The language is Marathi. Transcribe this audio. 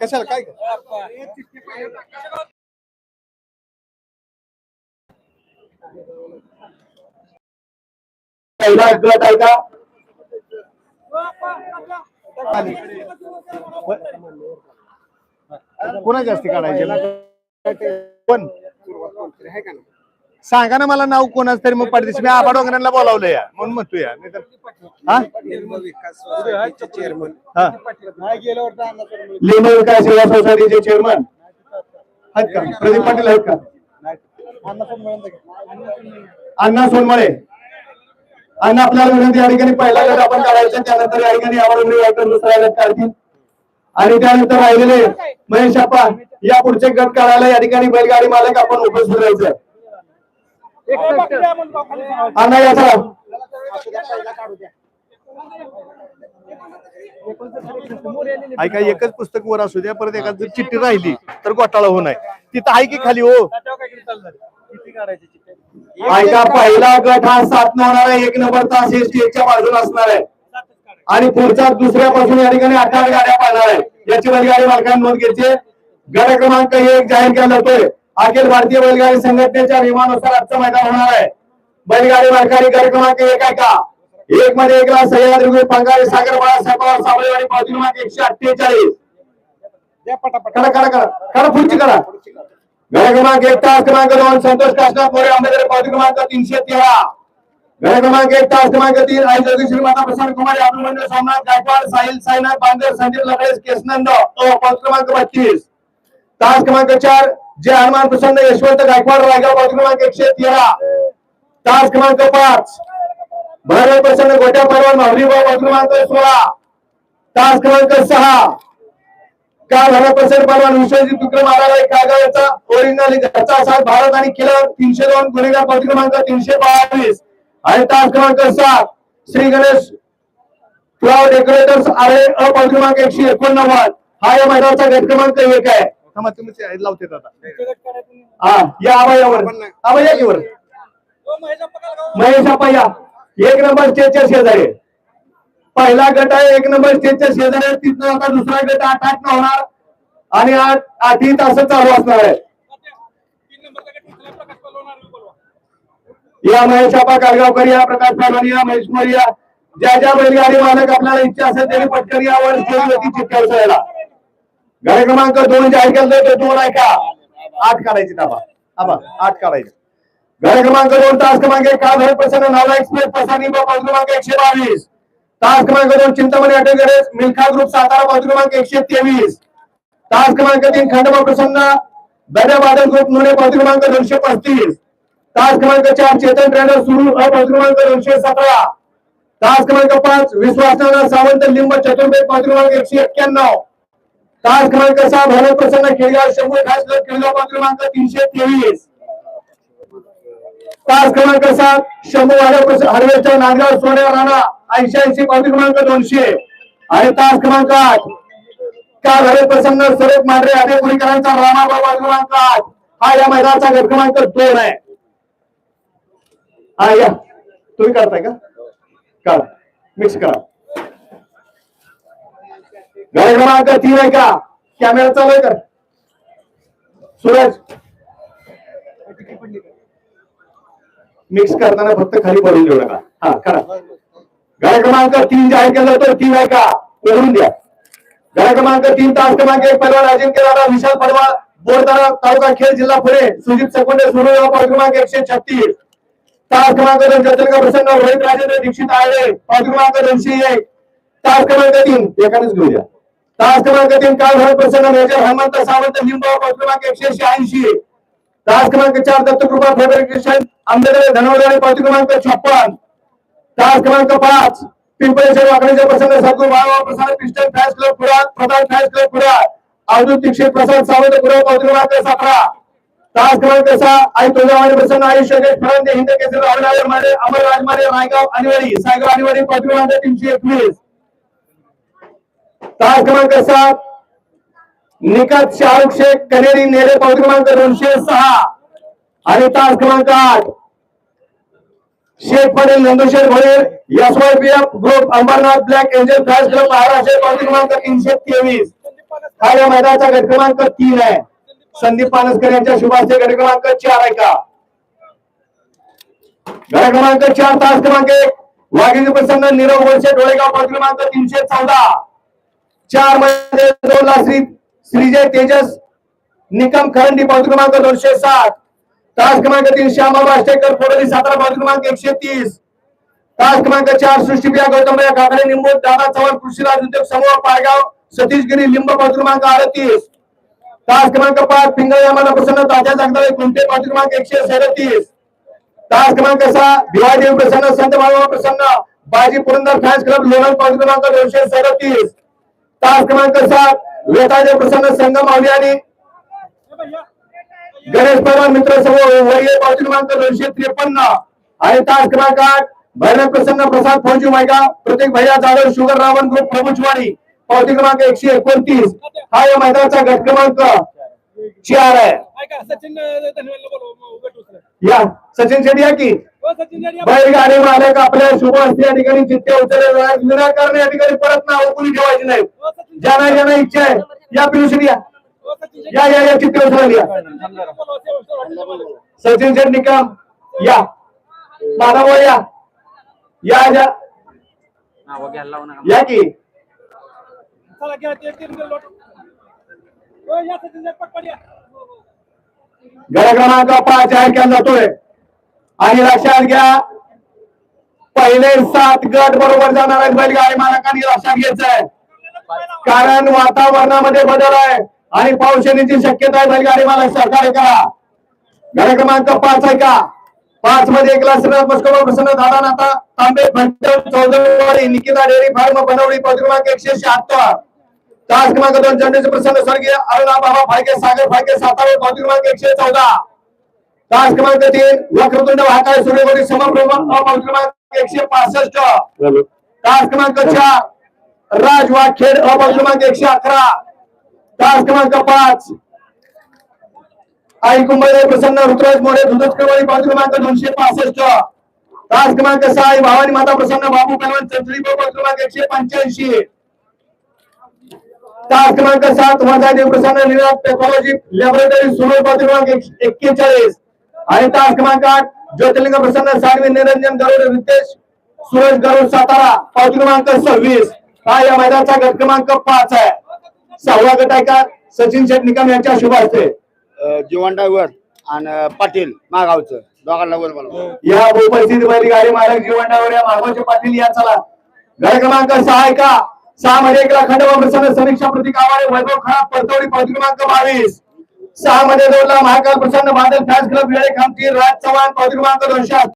कशाला? काय? पहिला गट आहे का? कोणा जास्ती काढायचे? पण. सांगा ना मला नाव कोणाच तरी मग पाठीशी मी आबा डोंगरांना बोलावलं या म्हणून म्हणतो या नाहीतर हा? हा. लिंब विकास सेवा सोसायटीचे चेअरमन आहेत का? प्रदीप पाटील आहेत का? अण्णा सोनमळे. अण्णा आपल्याला विनंती या ठिकाणी पहिला गट आपण काढायचा त्यानंतर या ठिकाणी आवडून दुसरा गट काढतील. आणि त्यानंतर राहिलेले महेश अप्पा या पुढचे गट काढायला या ठिकाणी बैलगाडी मालक आपण उपस्थित राहायचं ऐका एकच पुस्तक वर असू द्या परत एखाद जर चिठ्ठी राहिली तर घोटाळा होऊ नये. तिथं आहे की खाली हो? ऐका पहिला गट हा सात न आहे एक नंबर तास हे स्टेजच्या बाजूला असणार आहे. आणि पुढचा दुसऱ्यापासून या ठिकाणी अठरा गाड्या पाहणार आहे. याची बैलगाडी मालकांनी नोंद घ्यायची गट क्रमांक एक जाहीर केला जातोय. अखिल भारतीय बैलगाडी संघटनेच्या नियमानुसार आजचं मैदान होणार आहे. बैलगाडी मालकांनी गट क्रमांक एक आहे का? एक मध्ये एकला सह्याद्री पंगाळी सागर बाळासाहेब साबळेवाडी क्रमांक एकशे अठ्ठेचाळीस. करा करा करा. करा पुढची करा. गट क्रमांक एक तास क्रमांक दोन संतोष काशनाथ मोरे आंबेडकर पावती क्रमांक तीनशे तेरा. क्रमांक एक तास क्रमांक तीन आई कुमार अभिमन्यू सोमनाथ गायकवाड साहिल साईनाथ बांगर संदीप लबरेश केसनंद पावती क्रमांक बत्तीस. तास क्रमांक चार जे हनुमान प्रसन्न यशवंत गायकवाड रायगाव पावती क्रमांक एकशे तेरा. तास क्रमांक पाच. भरत प्रसन्न गोट्या परवा माहुरीबाव पावती क्रमांक सोळा. तास क्रमांक सहा. काल झाला प्रसन्न परवान विश्वजित विक्रम आला कागाचा ओरिजिनल घरचा सात भारत आणि किलर तीनशे दोन गुन्हेगार पावती क्रमांक तीनशे बावीस. आणि तास क्रमांक सात श्री गणेश फ्लावर डेकोरेटर्स आरे अ पावती क्रमांक एकशे एकोणनव्वद. हा या मैदानाचा गट क्रमांक एक आहे. थांबा तुम्ही ते लावते आता. हा या आबायावर आबाया महेश एक नंबर स्टेजच्या शेजारी. आहे. पहिला गट आहे एक नंबर स्टेजच्या शेजारी. तिथनं आता दुसरा गट आठ आठ न होणार. आणि आठ आठही तास चालू असणार आहे. या महेश आपा कारगावकर या प्रकाश पालवानी या महेश मोरे या ज्या ज्या बैलगाडी मालक आपल्याला इच्छा असेल त्यांनी पटकन यावर स्टेजवरती चिठ्ठ्या उचलायला गाडी क्रमांक दोन जाहीर केलं ते दोन ऐका. का आठ काढायची दाबा आबा आठ काढायची. गाडी क्रमांक दोन तास क्रमांक एक काळ प्रसन्न नावला एक्सप्रेस पसानी पाऊस क्रमांक एकशे बावीस. तास क्रमांक दोन चिंतामणी अटेगरेस मिल्खा ग्रुप सातारा पाऊस क्रमांक एकशे तेवीस. तास क्रमांक तीन खंडोबा प्रसन्न दर्या बादल ग्रुप नुणे पाऊस क्रमांक दोनशे पस्तीस. तास क्रमांक चार चेतन ट्रेनर सुरू पाऊस क्रमांक दोनशे सतरा. तास क्रमांक पाच विश्वासनाथ सावंत लिंब चतुर्भेद पाऊस क्रमांक एकशे एक्क्याण्णव. तास क्रमांक सहा भारत प्रसन्न केळगाव शंभर खास केळगाव क्रमांक तीनशे तेवीस तास क्रमांक सात शंभू हरवेच्या नांदगाव सोन्या राणा ऐंशी ऐंशी पावती क्रमांक दोनशे। आणि तास क्रमांक आठ का घरे प्रसन्न सरोप मांढरे आदे पुणेकरांचा राणा बाबा क्रमांक आठ हा या मैदानाचा गट क्रमांक दोन आहे। हा या. तुम्ही करताय का? मिक्स करा. गट क्रमांक तीन आहे का कॅमेरा चालू आहे का? सूरज मिक्स करताना फक्त खाली पडून देऊ नका. हा करा. गाड्या क्रमांक तीन जाहीर केलं तर तीन आहे का ओढून द्या. गाड्या क्रमांक तीन तास क्रमांक एक परवा अजिंक्य दादा विशाल परवा बोरदारा तालुका खेळ जिल्हा पुणे सुजित सकंडे सुरू पाव क्रमांक एकशे छत्तीस. तास क्रमांक दोन चंद्रिका प्रसन्न रोहित राजेंद्र दीक्षित आळे पाव क्रमांक दोनशे एक. तास क्रमांक तीन एकानेच घेऊ द्या तास क्रमांक तीन काल भरत प्रसन्न मेजर हनुमंत सावंत लिंबाव क्रमांक एकशे शहाऐंशी तास क्रमांक चार दत्तकृपा फेब्रिकेशन आंबेडकर धनवडे पावती क्रमांक छप्पन. तास क्रमांक पाच पिंपळेश्वर वाकडीचे प्रसन्न सद्गुरू बाळाभाऊ प्रसाद क्रिस्टन फॅन्स क्लब पुरा प्रधान फॅन्स क्लब पुरा अवधूत दीक्षित प्रसाद सावंत पुरा पावती क्रमांक सतरा. तास क्रमांक सहा आई तुळजावाडी प्रसन्न आयुष्य देश फरांदे हिंद केसरी अमर राजमारे रायगाव अनिवाडी सायगाव अनिवाडी पावती क्रमांक तीनशे एकवीस. तास क्रमांक सात. निकट शाहरुख शेख कनेरी नेले पावती क्रमांक दोनशे सहा. आणि तास क्रमांक आठ. Shaikh Patel Nandusheth Bhoir S Y P F group Ambernath black angel flash group Maharashtra पावती क्रमांक तीनशे तेवीस. हा या मैदानाचा गट क्रमांक तीन आहे. संदीप पानसकर यांच्या शुभाचे गट क्रमांक चार आहे का? गट क्रमांक चार तास क्रमांक एक. वाघिणी प्रसन्न नीरव गोडसे डोळेगाव पावती क्रमांक तीनशे चौदा. चारमध्ये दोन ला श्री श्रीजय तेजस निकम खरंडी पावती क्रमांक दोनशे सात तास क्रमांक तीन श्यामा वाष्टेकर फोडली सातारा पावती क्रमांक एकशे तीस. तास क्रमांक चार सृष्टीप्रिया गौतमया काकडे निंबू दादा चव्हाण कृषीराज उद्योग समूह पायगाव सतीशगिरी लिंब पावती क्रमांक अडतीस. तास क्रमांक पाच पिंगळ यामाला प्रसन्न ताज्या जगदाळे कुंटे पावती क्रमांक एकशे सदतीस. तास क्रमांक सहा भिवादेव प्रसन्न संत भावा प्रसन्न बाजी पुरंदर फॅन्स क्लब लोणार पावती क्रमांक दोनशे सदतीस. तास क्रमांक सात वेतादेव प्रसन्न संगम आणि गणेश पवार मित्र समूह वरील पावती क्रमांक दोनशे त्रेपन्न. आणि तास क्रमांक आठ भैरव प्रसन्न प्रसाद फौजी मायगा प्रत्येक भैया जाधव शुगर रावण ग्रुप प्रभुचवाडी पावती क्रमांक एकशे एकोणतीस. हा या मैदानाचा गट क्रमांक चार आहे. सचिन. या सचिन शेट्टी या की? बैलगाडी मालक आपल्या शुभ असते या ठिकाणी चित्ते उचलले विनाकारण या ठिकाणी परत नाव कोणी ठेवायची नाही हो सचिन ज्यांना ज्यांना इच्छा आहे या पिलू शेट्टी या. हो सचिन जरी या या या चित्ते उचलायला या. बोलव, सेवक, सेवक, बोलव. सचिन शेठ निकम या. माधव या. या या. या की. चला घ्या ते तीन किलो लोट. हो या सचिन जरी पटपट या गड क्रमांक पाच जाहीर केला जातोय. आणि लक्षात घ्या पहिले सात गट बरोबर जाणार आहेत बैलगाडी मालकांनी लक्षात घ्यायचंय. कारण वातावरणामध्ये बदल आहे आणि पाऊस येण्याची शक्यता आहे बैलगाडी मालक सहकार्य करा गड क्रमांक पाच आहे का? पाच मध्ये एक लाख प्रसन्न दादा नाता तांबे भट्ट चौधरी निकिता डेअरी फार्म बनवली पद क्रमांक एकशे शहात्तर. तास क्रमांक दोन चंडीचे प्रसन्न स्वर्गीय अरुणा बाबा फाळके सागर फाळके सातारा पद क्रमांक एकशे चौदा. तास क्रमांक तीन वक्रतुंड वाहकाय सूर्यकोटी समप्रभ पद क्रमांक एकशे पासष्ट. तास क्रमांक चार राज वाखेड अपद क्रमांक एकशे अकरा. तास क्रमांक पाच आई कुंभळे प्रसन्न ऋतुराज मोरे दुधच क्रमांक पाच क्रमांक दोनशे पासष्ट. तास क्रमांक सहा भवानी माता प्रसन्न बाबू कलवण चंचली पद क्रमांक एकशे पंच्याऐंशी. तास क्रमांक सात वर्धादेव प्रसन्न निराज टेक्नॉलॉजी लॅबोरेटरी सुरू पद क्रमांक एक्केचाळीस. आणि तास क्रमांक आठ ज्योतिर्लिंग प्रसन्न साडवी निरंजन गरुड रितेश सुरेश गरुड सातारा पद क्रमांक सव्वीस. हा या मैदानाचा गट क्रमांक पाच आहे. सहावा गट आहे का? सचिन शेठ निकम यांच्या शुभ हस्ते. जीवन ड्रायव्हर आणि पाटील मागावचं. दोघांना वर या उपस्थित बैलगाडी मालक जीवनावर या मागवचे पाटील या चला. गड क्रमांक सहा आहे का? सहा मध्ये एक लाख खंडोबा प्रसन्न समीक्षा प्रतीक आवारे वैभव खराब परतवडी पद क्रमांक बावीस. सहा मध्ये दोन लाख महाकाल प्रसन्न बादल फॅन्स क्लब वेळे खामती राज चव्हाण पद क्रमांक दोनशे